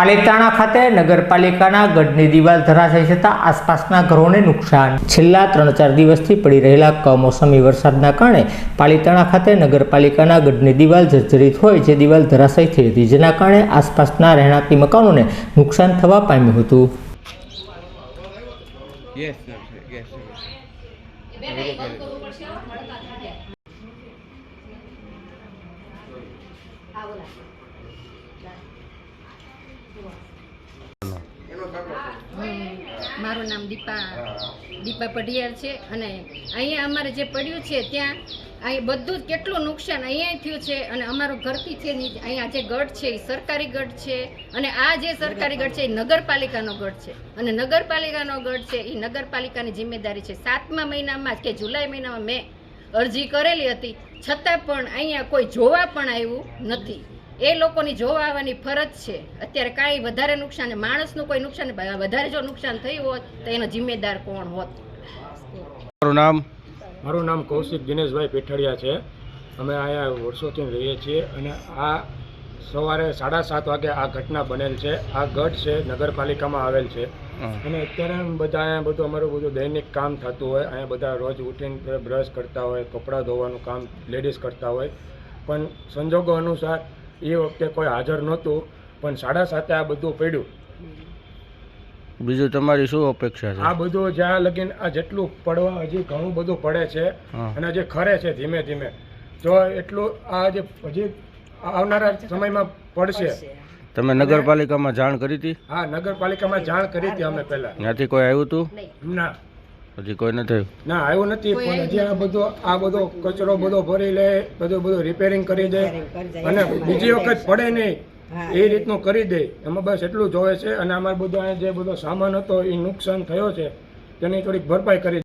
પાલિતાણા ખાતે નગરપાલિકાના ગઢની દિવાલ ધરાશય થતાં આસપાસના ઘરોને નુકસાન. છેલ્લા ત્રણ ચાર દિવસથી પડી રહેલા કમોસમી વરસાદના કારણે પાલિતાણા ખાતે નગરપાલિકાના ગઢની દિવાલ જર્જરિત હોય જે દિવાલ ધરાશય થઈ હતી જેના કારણે આસપાસના રહેણાંકી મકાનોને નુકસાન થવા પામ્યું હતું. Yes, મારું નામ દીપા દીપા પઢિયાર છે. અને અહીંયા અમારે જે પડ્યું છે ત્યાં, અહીં બધું જ કેટલું નુકસાન અહીંયા થયું છે અને અમારું ઘરથી છે અહીંયા જે ગઢ છે એ સરકારી ગઢ છે. અને આ જે સરકારી ગઢ છે એ નગરપાલિકાનો ગઢ છે. અને નગરપાલિકાનો ગઢ છે એ નગરપાલિકાની જિમ્મેદારી છે. સાતમા મહિનામાં કે જુલાઈ મહિનામાં મેં અરજી કરેલી હતી. છતાં પણ અહીંયા કોઈ જોવા પણ આવ્યું નથી. એ લોકોની જોવા આવવાની ફરજ છે. અત્યારે કાંઈ વધારે નુકસાન માણસનું કોઈ નુકસાન વધારે જો નુકસાન થયું હોત તો એનો જિમ્મેદાર કોણ હોત? મારું નામ? મારું નામ કૌશિક દિનેશભાઈ પેઠડિયા છે. અમે અહીંયા વર્ષોથી રહીએ છીએ અને આ સવારે સાડા સાત વાગે આ ઘટના બનેલ છે. આ ગઢ છે નગરપાલિકામાં આવેલ છે. અને અત્યારે બધા અહીંયા બધું અમારું બધું દૈનિક કામ થતું હોય અહીંયા બધા રોજ ઉઠીને બ્રશ કરતા હોય કપડાં ધોવાનું કામ લેડીઝ કરતા હોય. પણ સંજોગો અનુસાર એ વખતે કોઈ હાજર નહોતું પણ સાડા સાતે આ બધું પડ્યું. બીજું તમારી શું અપેક્ષા છે? આ બધું જ્યાં લગીન આ જેટલું પડવા હજી ઘણું બધું પડે છે અને જે ખરે છે ધીમે ધીમે. જો એટલું આ જે હજી આવનારા સમયમાં પડશે. તમે નગરપાલિકામાં જાણ કરી હતી? હા નગરપાલિકામાં જાણ કરી હતી અમે પહેલા. ત્યાંથી કોઈ આવ્યું હતું ના. હજી કોઈ નથી ના આવ્યો નથી પણ હજી આ બધો આ બધો કચરો બધો ભરી લે બધું બધું રિપેરિંગ કરી દે. અને બીજી વખત પડે નહીં એ રીતનું કરી દે. એમાં બસ એટલું જોવે છે અને અમારે બધો અહીંયા જે બધો સામાન હતો એ નુકસાન થયો છે તેની થોડીક ભરપાઈ કરી